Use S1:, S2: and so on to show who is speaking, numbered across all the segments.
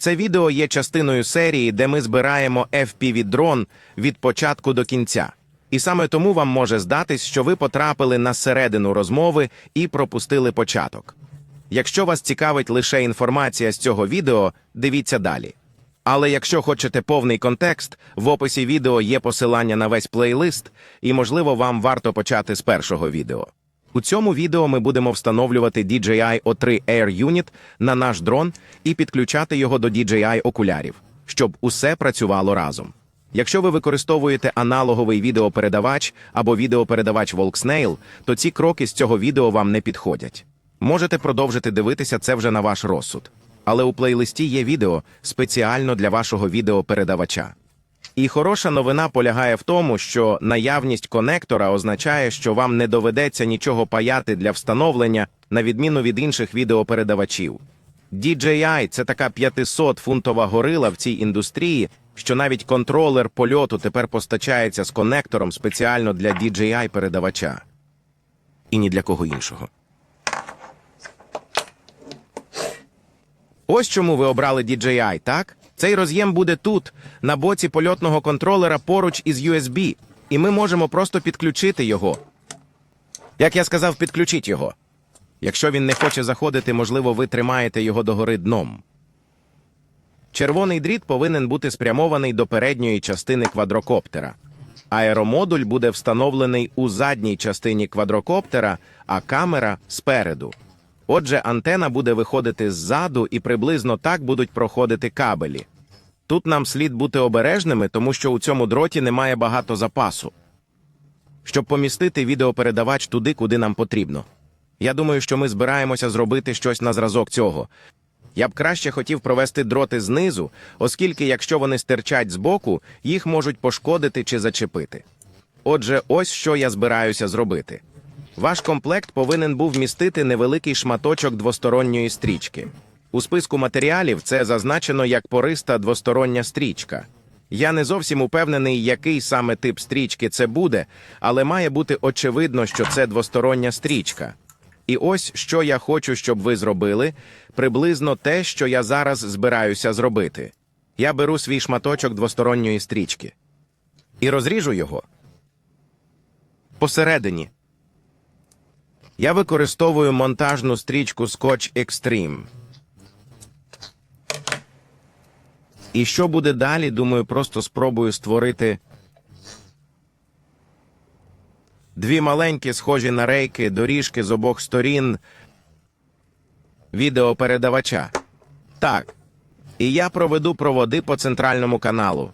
S1: Це відео є частиною серії, де ми збираємо FPV-дрон від початку до кінця. І саме тому вам може здатись, що ви потрапили на середину розмови і пропустили початок. Якщо вас цікавить лише інформація з цього відео, дивіться далі. Але якщо хочете повний контекст, в описі відео є посилання на весь плейлист, і, можливо, вам варто почати з першого відео. У цьому відео ми будемо встановлювати DJI O3 Air Unit на наш дрон і підключати його до DJI окулярів, щоб усе працювало разом. Якщо ви використовуєте аналоговий відеопередавач або відеопередавач Volksnail, то ці кроки з цього відео вам не підходять. Можете продовжити дивитися це вже на ваш розсуд. Але у плейлисті є відео спеціально для вашого відеопередавача. І хороша новина полягає в тому, що наявність конектора означає, що вам не доведеться нічого паяти для встановлення, на відміну від інших відеопередавачів. DJI – це така 500-фунтова горила в цій індустрії, що навіть контролер польоту тепер постачається з конектором спеціально для DJI-передавача. І ні для кого іншого. Ось чому ви обрали DJI, так? Цей роз'єм буде тут, на боці польотного контролера поруч із USB, і ми можемо просто підключити його. Як я сказав, підключіть його. Якщо він не хоче заходити, можливо, ви тримаєте його догори дном. Червоний дріт повинен бути спрямований до передньої частини квадрокоптера. Аеромодуль буде встановлений у задній частині квадрокоптера, а камера спереду. Отже, антена буде виходити ззаду і приблизно так будуть проходити кабелі. Тут нам слід бути обережними, тому що у цьому дроті немає багато запасу. Щоб помістити відеопередавач туди, куди нам потрібно. Я думаю, що ми збираємося зробити щось на зразок цього. Я б краще хотів провести дроти знизу, оскільки, якщо вони стирчать збоку, їх можуть пошкодити чи зачепити. Отже, ось що я збираюся зробити. Ваш комплект повинен був містити невеликий шматочок двосторонньої стрічки. У списку матеріалів це зазначено як пориста двостороння стрічка. Я не зовсім упевнений, який саме тип стрічки це буде, але має бути очевидно, що це двостороння стрічка. І ось що я хочу, щоб ви зробили, приблизно те, що я зараз збираюся зробити. Я беру свій шматочок двосторонньої стрічки і розріжу його посередині. Я використовую монтажну стрічку Scotch Extreme. І що буде далі, думаю, просто спробую створити дві маленькі, схожі на рейки, доріжки з обох сторін відеопередавача. Так. І я проведу проводи по центральному каналу.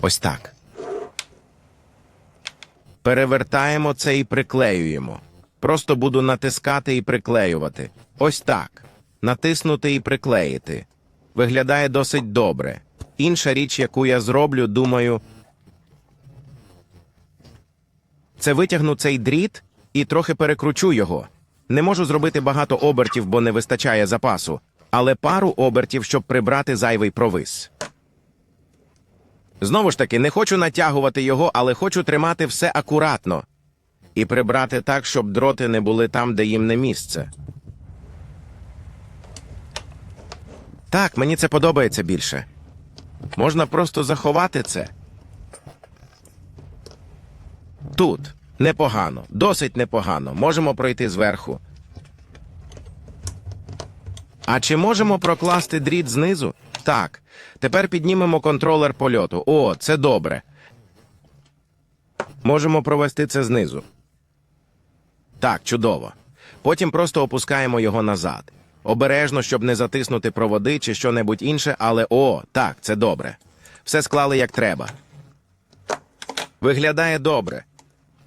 S1: Ось так. Перевертаємо це і приклеюємо. Просто буду натискати і приклеювати. Ось так. Натиснути і приклеїти. Виглядає досить добре. Інша річ, яку я зроблю, думаю, це витягну цей дріт і трохи перекручу його. Не можу зробити багато обертів, бо не вистачає запасу, але пару обертів, щоб прибрати зайвий провис. Знову ж таки, не хочу натягувати його, але хочу тримати все акуратно і прибрати так, щоб дроти не були там, де їм не місце. Так, мені це подобається більше. Можна просто заховати це. Тут непогано, досить непогано. Можемо пройти зверху. А чи можемо прокласти дріт знизу? Так. Тепер піднімемо контролер польоту. О, це добре. Можемо провести це знизу. Так, чудово. Потім просто опускаємо його назад. Обережно, щоб не затиснути проводи чи що-небудь інше, але о, так, це добре. Все склали як треба. Виглядає добре.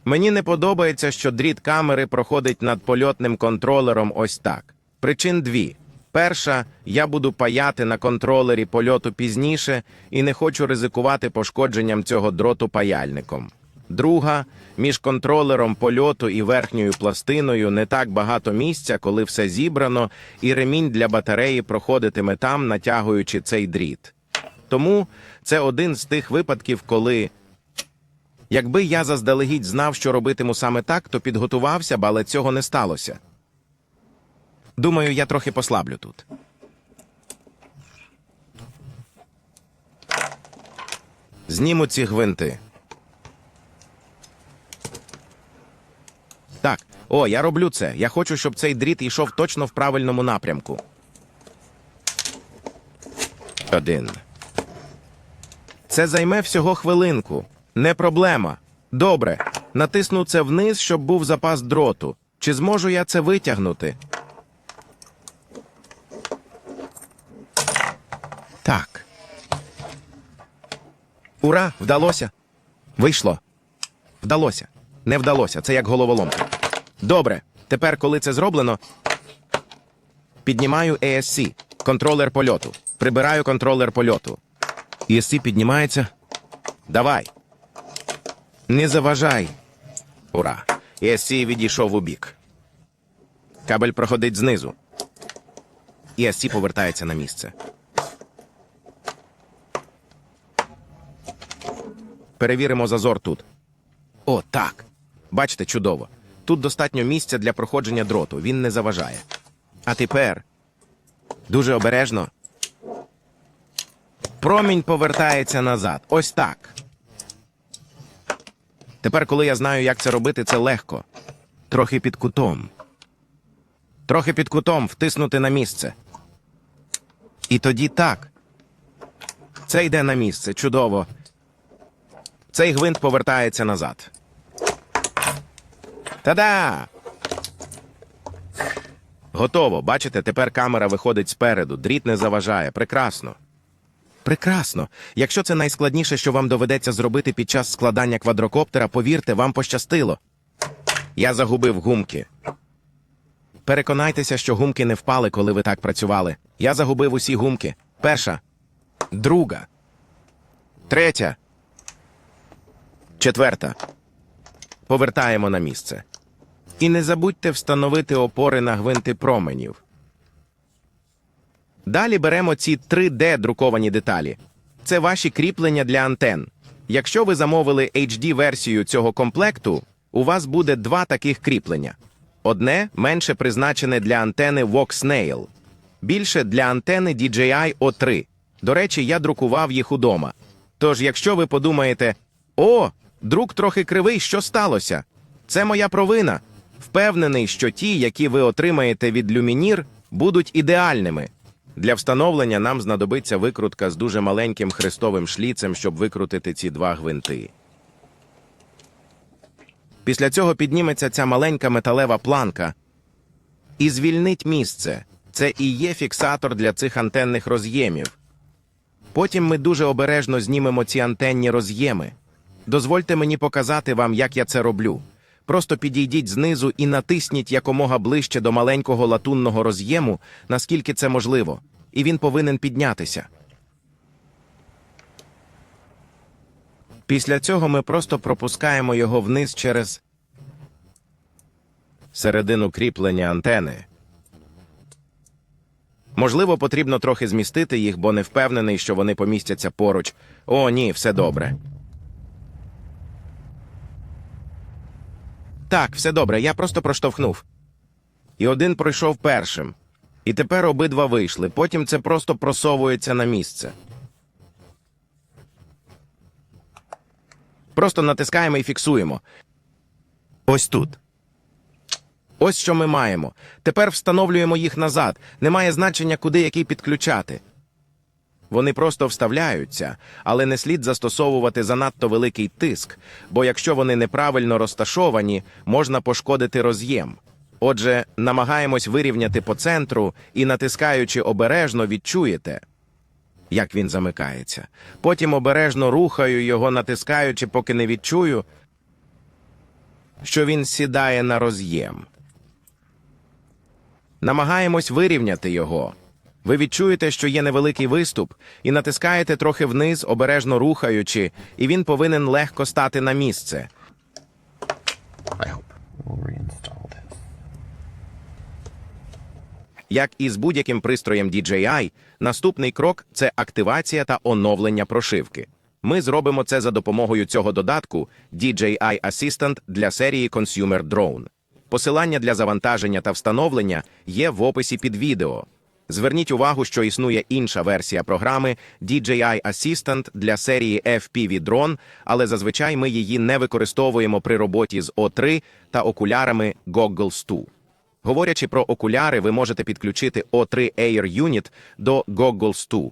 S1: Мені не подобається, що дріт камери проходить над польотним контролером ось так. Причин дві. Перша, я буду паяти на контролері польоту пізніше і не хочу ризикувати пошкодженням цього дроту паяльником. Друга, між контролером польоту і верхньою пластиною не так багато місця, коли все зібрано, і ремінь для батареї проходитиме там, натягуючи цей дріт. Тому це один з тих випадків, коли Якби я заздалегідь знав, що робитиму саме так, то підготувався б, але цього не сталося. Думаю, я трохи послаблю тут. Зніму ці гвинти. Так, о, я роблю це. Я хочу, щоб цей дріт йшов точно в правильному напрямку. Один. Це займе всього хвилинку. Не проблема. Добре. Натисну це вниз, щоб був запас дроту. Чи зможу я це витягнути? Так. Ура! Вдалося. Вийшло. Вдалося. Не вдалося. Це як головоломка. Добре. Тепер, коли це зроблено, піднімаю ASC, контролер польоту. Прибираю контролер польоту. ESC піднімається. Давай. Не заважай. Ура. ESC відійшов у бік. Кабель проходить знизу. ESC повертається на місце. Перевіримо зазор тут. О, так. Бачите, чудово. Тут достатньо місця для проходження дроту, він не заважає. А тепер дуже обережно. Промінь повертається назад. Ось так. Тепер, коли я знаю, як це робити, це легко. Трохи під кутом. Трохи під кутом втиснути на місце. І тоді так. Це йде на місце. Чудово. Цей гвинт повертається назад. Та-да! Готово. Бачите, тепер камера виходить спереду. Дріт не заважає. Прекрасно. Прекрасно. Якщо це найскладніше, що вам доведеться зробити під час складання квадрокоптера, повірте, вам пощастило. Я загубив гумки. Переконайтеся, що гумки не впали, коли ви так працювали. Я загубив усі гумки. Перша, друга, третя, четверта. Повертаємо на місце. І не забудьте встановити опори на гвинти променів. Далі беремо ці 3D друковані деталі. Це ваші кріплення для антен. Якщо ви замовили HD-версію цього комплекту, у вас буде два таких кріплення. Одне менше призначене для антени VoxNail, більше для антени DJI O3. До речі, я друкував їх удома. Тож, якщо ви подумаєте, о, друк трохи кривий, що сталося? Це моя провина. Впевнений, що ті, які ви отримаєте від Lumineer, будуть ідеальними. Для встановлення нам знадобиться викрутка з дуже маленьким хрестовим шліцем, щоб викрутити ці два гвинти. Після цього підніметься ця маленька металева планка і звільнить місце. Це і є фіксатор для цих антенних роз'ємів. Потім ми дуже обережно знімемо ці антенні роз'єми. Дозвольте мені показати вам, як я це роблю. Просто підійдіть знизу і натисніть якомога ближче до маленького латунного роз'єму, наскільки це можливо, і він повинен піднятися. Після цього ми просто пропускаємо його вниз через середину кріплення антени. Можливо, потрібно трохи змістити їх, бо не впевнений, що вони помістяться поруч. О, ні, все добре. Так, все добре, я просто проштовхнув. І один пройшов першим. І тепер обидва вийшли. Потім це просто просовується на місце. Просто натискаємо і фіксуємо. Ось тут. Ось що ми маємо. Тепер встановлюємо їх назад. Немає значення, куди який підключати. Вони просто вставляються, але не слід застосовувати занадто великий тиск, бо якщо вони неправильно розташовані, можна пошкодити роз'єм. Отже, намагаємось вирівняти по центру і, натискаючи обережно, відчуєте, як він замикається. Потім обережно рухаю його, натискаючи, поки не відчую, що він сідає на роз'єм. Намагаємось вирівняти його. Ви відчуєте, що є невеликий виступ, і натискаєте трохи вниз, обережно рухаючи, і він повинен легко стати на місце. Як і з будь-яким пристроєм DJI, наступний крок це активація та оновлення прошивки. Ми зробимо це за допомогою цього додатку DJI Assistant для серії Consumer Drone. Посилання для завантаження та встановлення є в описі під відео. Зверніть увагу, що існує інша версія програми DJI Assistant для серії FPV Drone, але зазвичай ми її не використовуємо при роботі з O3 та окулярами Goggles 2. Говорячи про окуляри, ви можете підключити O3 Air Unit до Goggles 2.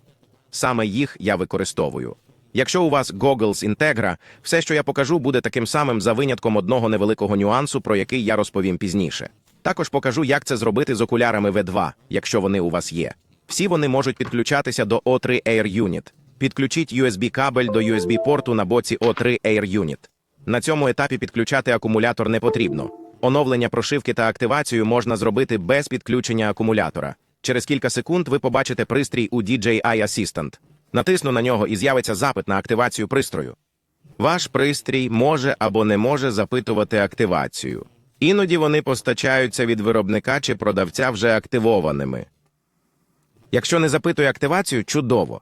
S1: Саме їх я використовую. Якщо у вас Goggles Integra, все, що я покажу, буде таким самим за винятком одного невеликого нюансу, про який я розповім пізніше. Також покажу, як це зробити з окулярами V2, якщо вони у вас є. Всі вони можуть підключатися до O3 Air Unit. Підключіть USB-кабель до USB-порту на боці O3 Air Unit. На цьому етапі підключати акумулятор не потрібно. Оновлення прошивки та активацію можна зробити без підключення акумулятора. Через кілька секунд ви побачите пристрій у DJI Assistant. Натисну на нього і з'явиться запит на активацію пристрою. Ваш пристрій може або не може запитувати активацію. Іноді вони постачаються від виробника чи продавця вже активованими. Якщо не запитує активацію, чудово.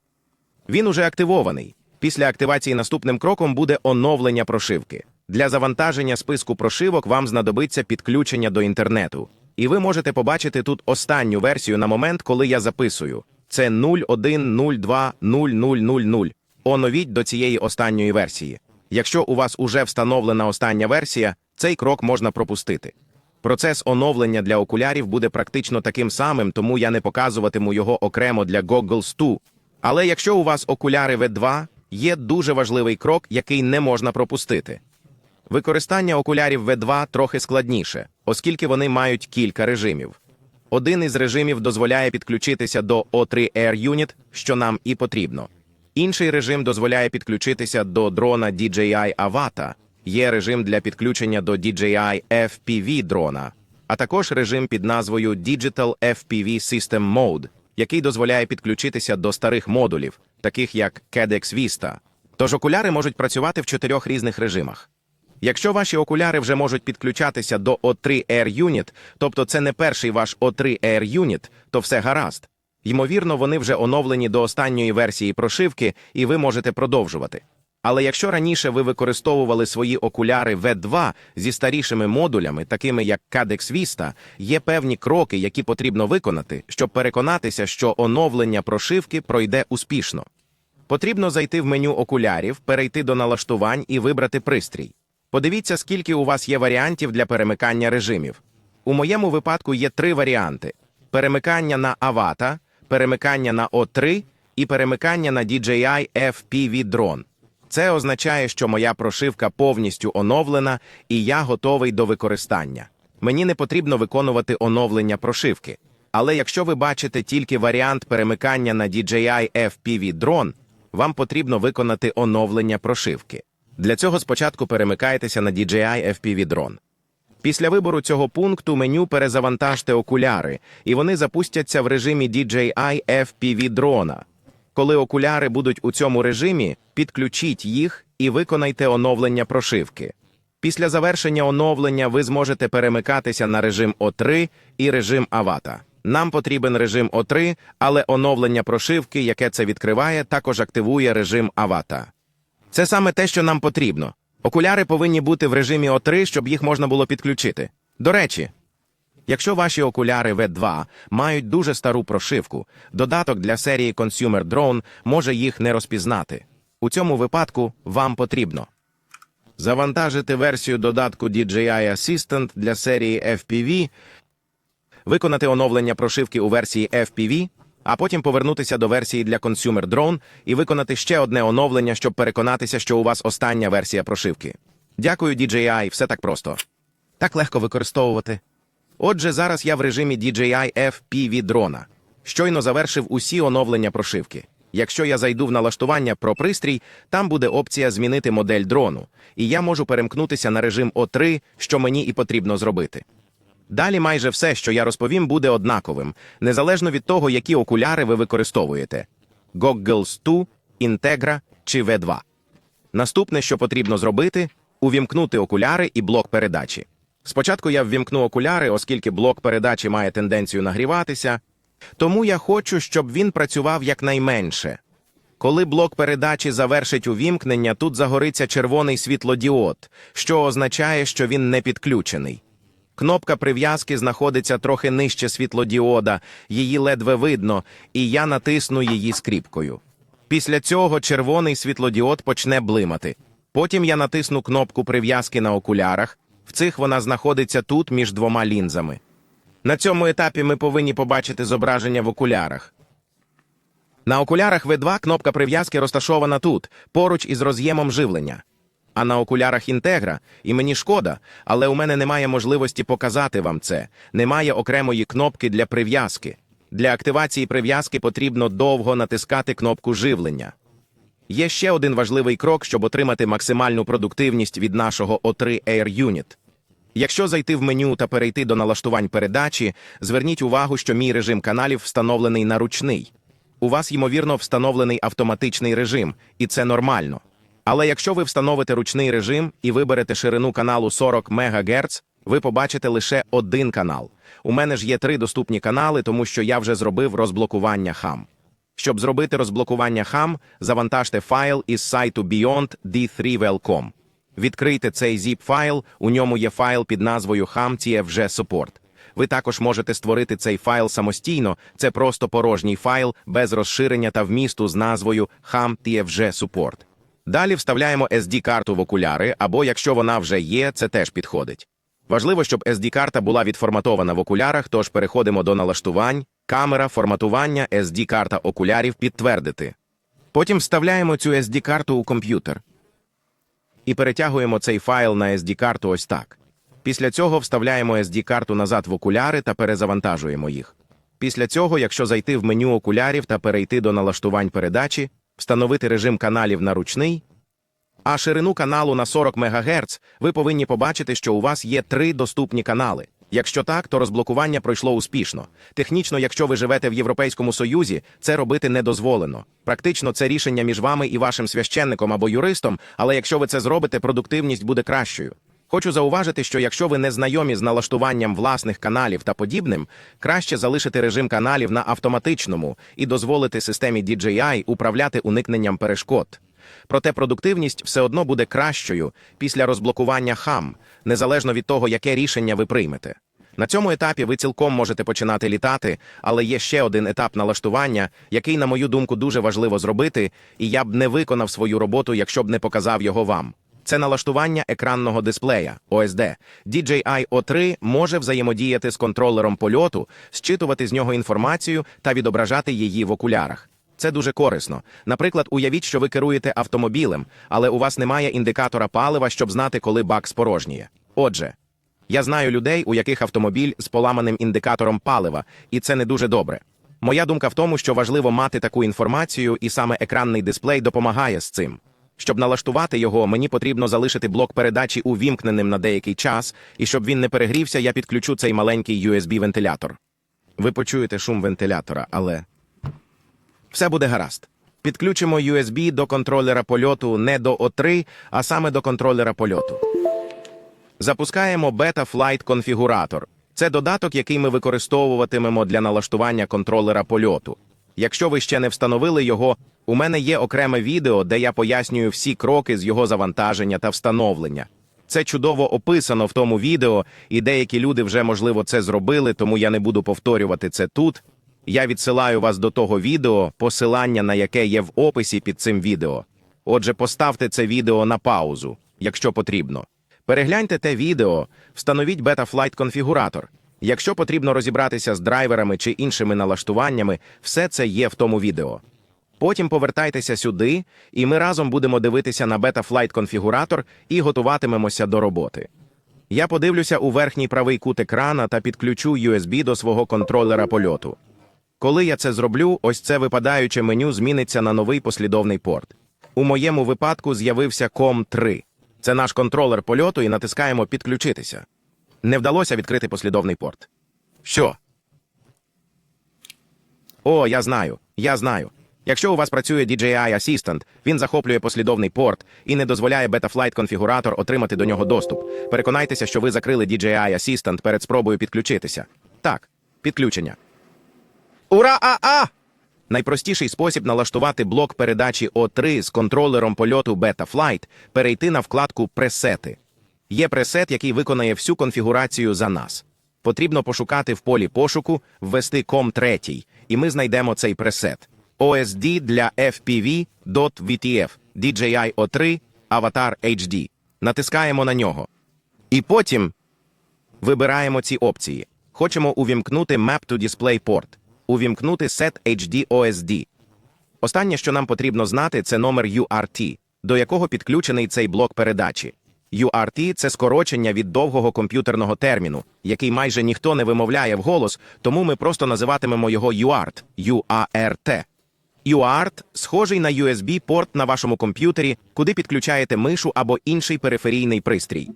S1: Він уже активований. Після активації наступним кроком буде оновлення прошивки. Для завантаження списку прошивок вам знадобиться підключення до інтернету. І ви можете побачити тут останню версію на момент, коли я записую. Це 01020000. Оновіть до цієї останньої версії. Якщо у вас уже встановлена остання версія, цей крок можна пропустити. Процес оновлення для окулярів буде практично таким самим, тому я не показуватиму його окремо для Goggles 2. Але якщо у вас окуляри V2, є дуже важливий крок, який не можна пропустити. Використання окулярів V2 трохи складніше, оскільки вони мають кілька режимів. Один із режимів дозволяє підключитися до O3 Air Unit, що нам і потрібно. Інший режим дозволяє підключитися до дрона DJI Avata. Є режим для підключення до DJI FPV дрона, а також режим під назвою Digital FPV System Mode, який дозволяє підключитися до старих модулів, таких як CADEX Vista. Тож окуляри можуть працювати в чотирьох різних режимах. Якщо ваші окуляри вже можуть підключатися до O3 Air Unit, тобто це не перший ваш O3 Air Unit, то все гаразд. Ймовірно, вони вже оновлені до останньої версії прошивки, і ви можете продовжувати. Але якщо раніше ви використовували свої окуляри V2 зі старішими модулями, такими як CADEX Vista, є певні кроки, які потрібно виконати, щоб переконатися, що оновлення прошивки пройде успішно. Потрібно зайти в меню окулярів, перейти до налаштувань і вибрати пристрій. Подивіться, скільки у вас є варіантів для перемикання режимів. У моєму випадку є три варіанти: перемикання на Avata, перемикання на O3 і перемикання на DJI FPV Drone. Це означає, що моя прошивка повністю оновлена і я готовий до використання. Мені не потрібно виконувати оновлення прошивки. Але якщо ви бачите тільки варіант перемикання на DJI FPV Drone, вам потрібно виконати оновлення прошивки. Для цього спочатку перемикайтеся на DJI FPV Drone. Після вибору цього пункту меню перезавантажте окуляри, і вони запустяться в режимі DJI FPV дрона. Коли окуляри будуть у цьому режимі, підключіть їх і виконайте оновлення прошивки. Після завершення оновлення ви зможете перемикатися на режим O3 і режим Avata. Нам потрібен режим O3, але оновлення прошивки, яке це відкриває, також активує режим Avata. Це саме те, що нам потрібно. Окуляри повинні бути в режимі O3, щоб їх можна було підключити. До речі, якщо ваші окуляри V2 мають дуже стару прошивку, додаток для серії Consumer Drone може їх не розпізнати. У цьому випадку вам потрібно завантажити версію додатку DJI Assistant для серії FPV, виконати оновлення прошивки у версії FPV, а потім повернутися до версії для Consumer Drone і виконати ще одне оновлення, щоб переконатися, що у вас остання версія прошивки. Дякую, DJI, все так просто. Так легко використовувати. Отже, зараз я в режимі DJI FPV дрона. Щойно завершив усі оновлення прошивки. Якщо я зайду в налаштування про пристрій, там буде опція змінити модель дрону, і я можу перемкнутися на режим O3, що мені і потрібно зробити. Далі майже все, що я розповім, буде однаковим, незалежно від того, які окуляри ви використовуєте: Goggles 2, Integra чи V2. Наступне, що потрібно зробити, увімкнути окуляри і блок передачі. Спочатку я ввімкну окуляри, оскільки блок передачі має тенденцію нагріватися, тому я хочу, щоб він працював якнайменше. Коли блок передачі завершить увімкнення, тут загориться червоний світлодіод, що означає, що він не підключений. Кнопка прив'язки знаходиться трохи нижче світлодіода, її ледве видно, і я натисну її скріпкою. Після цього червоний світлодіод почне блимати. Потім я натисну кнопку прив'язки на окулярах. В цих вона знаходиться тут між двома лінзами. На цьому етапі ми повинні побачити зображення в окулярах. На окулярах V2 кнопка прив'язки розташована тут, поруч із роз'ємом живлення. А на окулярах Інтегра, і мені шкода, але у мене немає можливості показати вам це. Немає окремої кнопки для прив'язки. Для активації прив'язки потрібно довго натискати кнопку живлення. Є ще один важливий крок, щоб отримати максимальну продуктивність від нашого O3 Air Unit. Якщо зайти в меню та перейти до налаштувань передачі, зверніть увагу, що мій режим каналів встановлений на ручний. У вас, ймовірно, встановлений автоматичний режим, і це нормально. Але якщо ви встановите ручний режим і виберете ширину каналу 40 МГц, ви побачите лише один канал. У мене ж є три доступні канали, тому що я вже зробив розблокування хам. Щоб зробити розблокування хам, завантажте файл із сайту BeyondD3Welcome. Відкрийте цей zip-файл, у ньому є файл під назвою HamTFG Support. Ви також можете створити цей файл самостійно, це просто порожній файл без розширення та вмісту з назвою HamTFG Support. Далі вставляємо SD-карту в окуляри, або якщо вона вже є, це теж підходить. Важливо, щоб SD-карта була відформатована в окулярах, тож переходимо до налаштувань, камера, форматування, SD-карта окулярів підтвердити. Потім вставляємо цю SD-карту у комп'ютер і перетягуємо цей файл на SD-карту ось так. Після цього вставляємо SD-карту назад в окуляри та перезавантажуємо їх. Після цього, якщо зайти в меню окулярів та перейти до налаштувань передачі, встановити режим каналів на ручний, а ширину каналу на 40 МГц, ви повинні побачити, що у вас є три доступні канали. Якщо так, то розблокування пройшло успішно. Технічно, якщо ви живете в Європейському Союзі, це робити не дозволено. Практично це рішення між вами і вашим священником або юристом, але якщо ви це зробите, продуктивність буде кращою. Хочу зауважити, що якщо ви не знайомі з налаштуванням власних каналів та подібним, краще залишити режим каналів на автоматичному і дозволити системі DJI управляти уникненням перешкод. Проте продуктивність все одно буде кращою після розблокування хам, незалежно від того, яке рішення ви приймете. На цьому етапі ви цілком можете починати літати, але є ще один етап налаштування, який, на мою думку, дуже важливо зробити, і я б не виконав свою роботу, якщо б не показав його вам. Це налаштування екранного дисплея OSD. DJI O3 може взаємодіяти з контролером польоту, зчитувати з нього інформацію та відображати її в окулярах. Це дуже корисно. Наприклад, уявіть, що ви керуєте автомобілем, але у вас немає індикатора палива, щоб знати, коли бак спорожніє. Отже, я знаю людей, у яких автомобіль з поламаним індикатором палива, і це не дуже добре. Моя думка в тому, що важливо мати таку інформацію, і саме екранний дисплей допомагає з цим. Щоб налаштувати його, мені потрібно залишити блок передачі увімкненим на деякий час, і щоб він не перегрівся, я підключу цей маленький USB-вентилятор. Ви почуєте шум вентилятора, але все буде гаразд. Підключимо USB до контролера польоту не до O3, а саме до контролера польоту. Запускаємо Beta Flight конфігуратор. Це додаток, який ми використовуватимемо для налаштування контролера польоту. Якщо ви ще не встановили його, у мене є окреме відео, де я пояснюю всі кроки з його завантаження та встановлення. Це чудово описано в тому відео, і деякі люди вже, можливо, це зробили, тому я не буду повторювати це тут. Я відсилаю вас до того відео, посилання на яке є в описі під цим відео. Отже, поставте це відео на паузу, якщо потрібно. Перегляньте те відео, встановіть Betaflight конфігуратор. Якщо потрібно розібратися з драйверами чи іншими налаштуваннями, все це є в тому відео. Потім повертайтеся сюди, і ми разом будемо дивитися на Betaflight конфігуратор і готуватимемося до роботи. Я подивлюся у верхній правий кут екрана та підключу USB до свого контролера польоту. Коли я це зроблю, ось це випадаюче меню зміниться на новий послідовний порт. У моєму випадку з'явився COM3. Це наш контролер польоту і натискаємо Підключитися. Не вдалося відкрити послідовний порт. Що? О, я знаю, я знаю. Якщо у вас працює DJI Assistant, він захоплює послідовний порт і не дозволяє Betaflight конфігуратор отримати до нього доступ. Переконайтеся, що ви закрили DJI Assistant перед спробою підключитися. Так, підключення. Ура! А-а! Найпростіший спосіб налаштувати блок передачі O3 з контролером польоту Betaflight – перейти на вкладку Пресети. Є пресет, який виконає всю конфігурацію за нас. Потрібно пошукати в полі пошуку, ввести COM3, і ми знайдемо цей пресет. OSD для FPV.VTF, DJI O3, Avatar HD. Натискаємо на нього. І потім вибираємо ці опції. Хочемо увімкнути Map to Display Port, увімкнути Set HD OSD. Останнє, що нам потрібно знати, це номер URT, до якого підключений цей блок передачі. URT – це скорочення від довгого комп'ютерного терміну, який майже ніхто не вимовляє вголос, тому ми просто називатимемо його UART – UART. UART – схожий на USB-порт на вашому комп'ютері, куди підключаєте мишу або інший периферійний пристрій.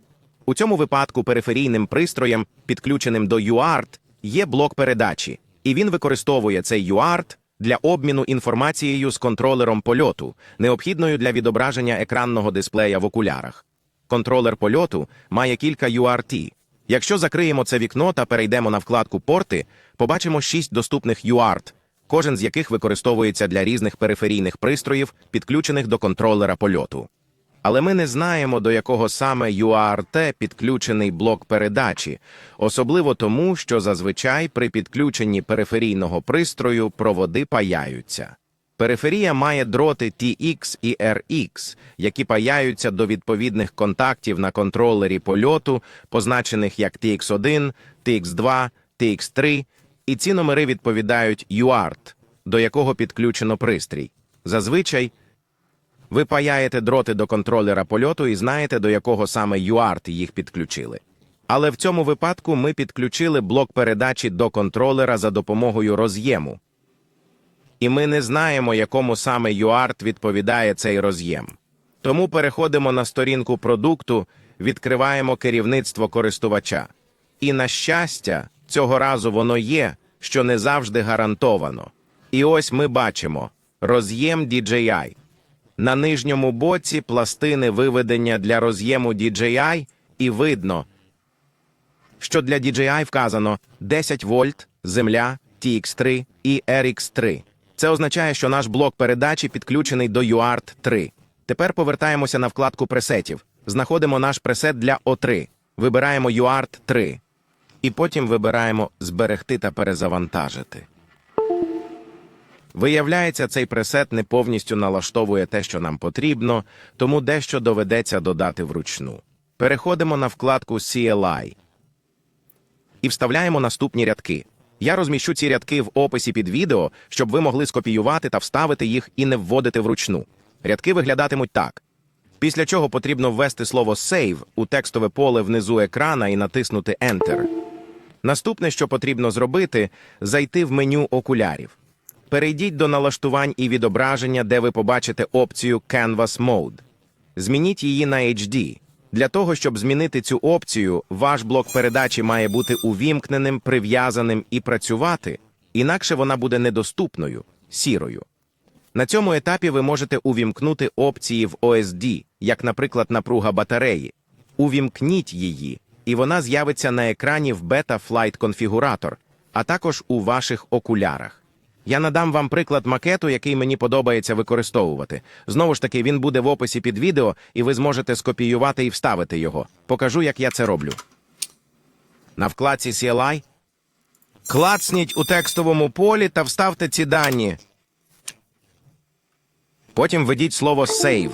S1: У цьому випадку периферійним пристроєм, підключеним до UART, є блок передачі, і він використовує цей UART для обміну інформацією з контролером польоту, необхідною для відображення екранного дисплея в окулярах. Контролер польоту має кілька UART. Якщо закриємо це вікно та перейдемо на вкладку Порти, побачимо шість доступних UART, кожен з яких використовується для різних периферійних пристроїв, підключених до контролера польоту. Але ми не знаємо, до якого саме UART підключений блок передачі, особливо тому, що зазвичай при підключенні периферійного пристрою проводи паяються. Периферія має дроти TX і RX, які паяються до відповідних контактів на контролері польоту, позначених як TX1, TX2, TX3, і ці номери відповідають UART, до якого підключено пристрій. Зазвичай ви паяєте дроти до контролера польоту і знаєте, до якого саме UART їх підключили. Але в цьому випадку ми підключили блок передачі до контролера за допомогою роз'єму. І ми не знаємо, якому саме UART відповідає цей роз'єм. Тому переходимо на сторінку продукту, відкриваємо керівництво користувача. І, на щастя, цього разу воно є, що не завжди гарантовано. І ось ми бачимо роз'єм DJI. На нижньому боці пластини виведення для роз'єму DJI, і видно, що для DJI вказано 10 вольт, земля, TX3 і RX3. Це означає, що наш блок передачі підключений до UART 3. Тепер повертаємося на вкладку пресетів. Знаходимо наш пресет для O3. Вибираємо UART 3. І потім вибираємо Зберегти та перезавантажити. Виявляється, цей пресет не повністю налаштовує те, що нам потрібно, тому дещо доведеться додати вручну. Переходимо на вкладку CLI і вставляємо наступні рядки. Я розміщу ці рядки в описі під відео, щоб ви могли скопіювати та вставити їх і не вводити вручну. Рядки виглядатимуть так. Після чого потрібно ввести слово Save у текстове поле внизу екрана і натиснути Enter. Наступне, що потрібно зробити, зайти в меню окулярів. Перейдіть до налаштувань і відображення, де ви побачите опцію Canvas Mode. Змініть її на HD. Для того, щоб змінити цю опцію, ваш блок передачі має бути увімкненим, прив'язаним і працювати, інакше вона буде недоступною, сірою. На цьому етапі ви можете увімкнути опції в OSD, як, наприклад, напруга батареї. Увімкніть її, і вона з'явиться на екрані в Beta Flight конфігуратор, а також у ваших окулярах. Я надам вам приклад макету, який мені подобається використовувати. Знову ж таки, він буде в описі під відео, і ви зможете скопіювати і вставити його. Покажу, як я це роблю. На вкладці CLI клацніть у текстовому полі та вставте ці дані. Потім введіть слово Save.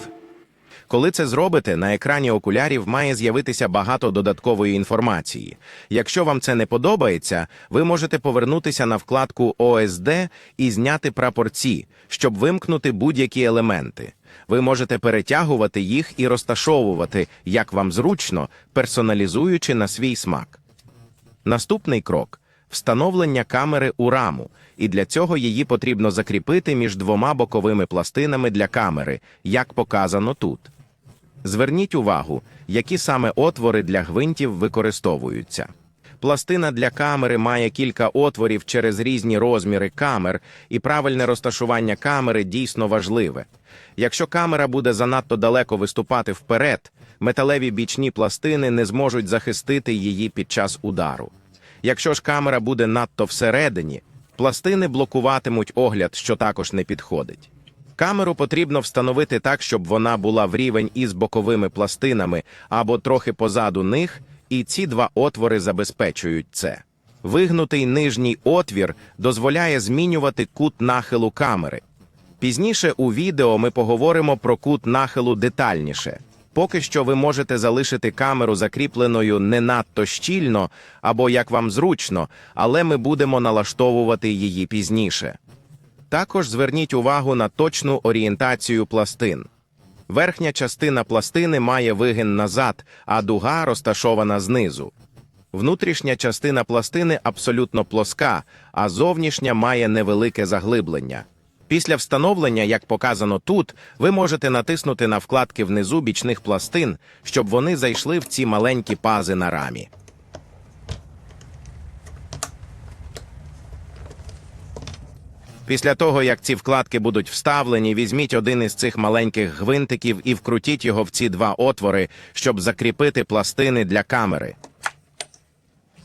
S1: Коли це зробите, на екрані окулярів має з'явитися багато додаткової інформації. Якщо вам це не подобається, ви можете повернутися на вкладку OSD і зняти прапорці, щоб вимкнути будь-які елементи. Ви можете перетягувати їх і розташовувати, як вам зручно, персоналізуючи на свій смак. Наступний крок встановлення камери у раму, і для цього її потрібно закріпити між двома боковими пластинами для камери, як показано тут. Зверніть увагу, які саме отвори для гвинтів використовуються. Пластина для камери має кілька отворів через різні розміри камер, і правильне розташування камери дійсно важливе. Якщо камера буде занадто далеко виступати вперед, металеві бічні пластини не зможуть захистити її під час удару. Якщо ж камера буде надто всередині, пластини блокуватимуть огляд, що також не підходить. Камеру потрібно встановити так, щоб вона була в рівень із боковими пластинами або трохи позаду них, і ці два отвори забезпечують це. Вигнутий нижній отвір дозволяє змінювати кут нахилу камери. Пізніше у відео ми поговоримо про кут нахилу детальніше. Поки що ви можете залишити камеру закріпленою не надто щільно або як вам зручно, але ми будемо налаштовувати її пізніше. Також зверніть увагу на точну орієнтацію пластин. Верхня частина пластини має вигин назад, а дуга розташована знизу. Внутрішня частина пластини абсолютно плоска, а зовнішня має невелике заглиблення. Після встановлення, як показано тут, ви можете натиснути на вкладки внизу бічних пластин, щоб вони зайшли в ці маленькі пази на рамі. Після того, як ці вкладки будуть вставлені, візьміть один із цих маленьких гвинтиків і вкрутіть його в ці два отвори, щоб закріпити пластини для камери.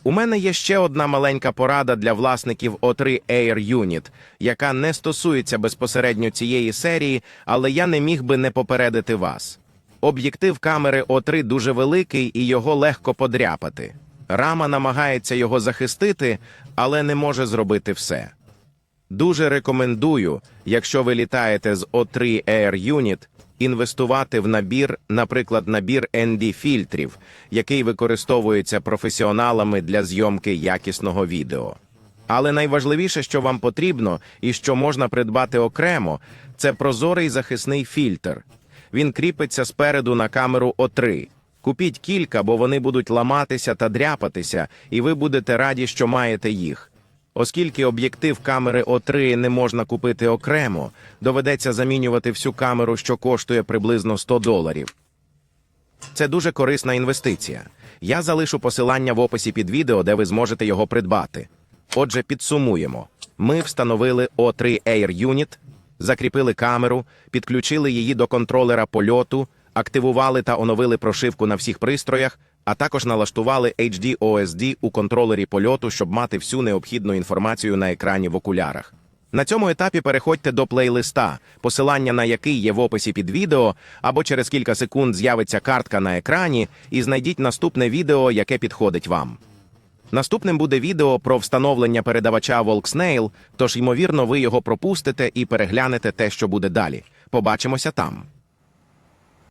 S1: У мене є ще одна маленька порада для власників O3 Air Unit, яка не стосується безпосередньо цієї серії, але я не міг би не попередити вас. Об'єктив камери O3 дуже великий і його легко подряпати. Рама намагається його захистити, але не може зробити все. Дуже рекомендую, якщо ви літаєте з O3 Air Unit, інвестувати в набір, наприклад, набір ND-фільтрів, який використовується професіоналами для зйомки якісного відео. Але найважливіше, що вам потрібно і що можна придбати окремо, це прозорий захисний фільтр. Він кріпиться спереду на камеру O3. Купіть кілька, бо вони будуть ламатися та дряпатися, і ви будете раді, що маєте їх. Оскільки об'єктив камери O3 не можна купити окремо, доведеться замінювати всю камеру, що коштує приблизно 100 доларів. Це дуже корисна інвестиція. Я залишу посилання в описі під відео, де ви зможете його придбати. Отже, підсумуємо: ми встановили O3 Air Unit, закріпили камеру, підключили її до контролера польоту, активували та оновили прошивку на всіх пристроях, а також налаштували HD OSD у контролері польоту, щоб мати всю необхідну інформацію на екрані в окулярах. На цьому етапі переходьте до плейлиста, посилання на який є в описі під відео, або через кілька секунд з'явиться картка на екрані, і знайдіть наступне відео, яке підходить вам. Наступним буде відео про встановлення передавача WalkSnail, тож, ймовірно, ви його пропустите і переглянете те, що буде далі. Побачимося там.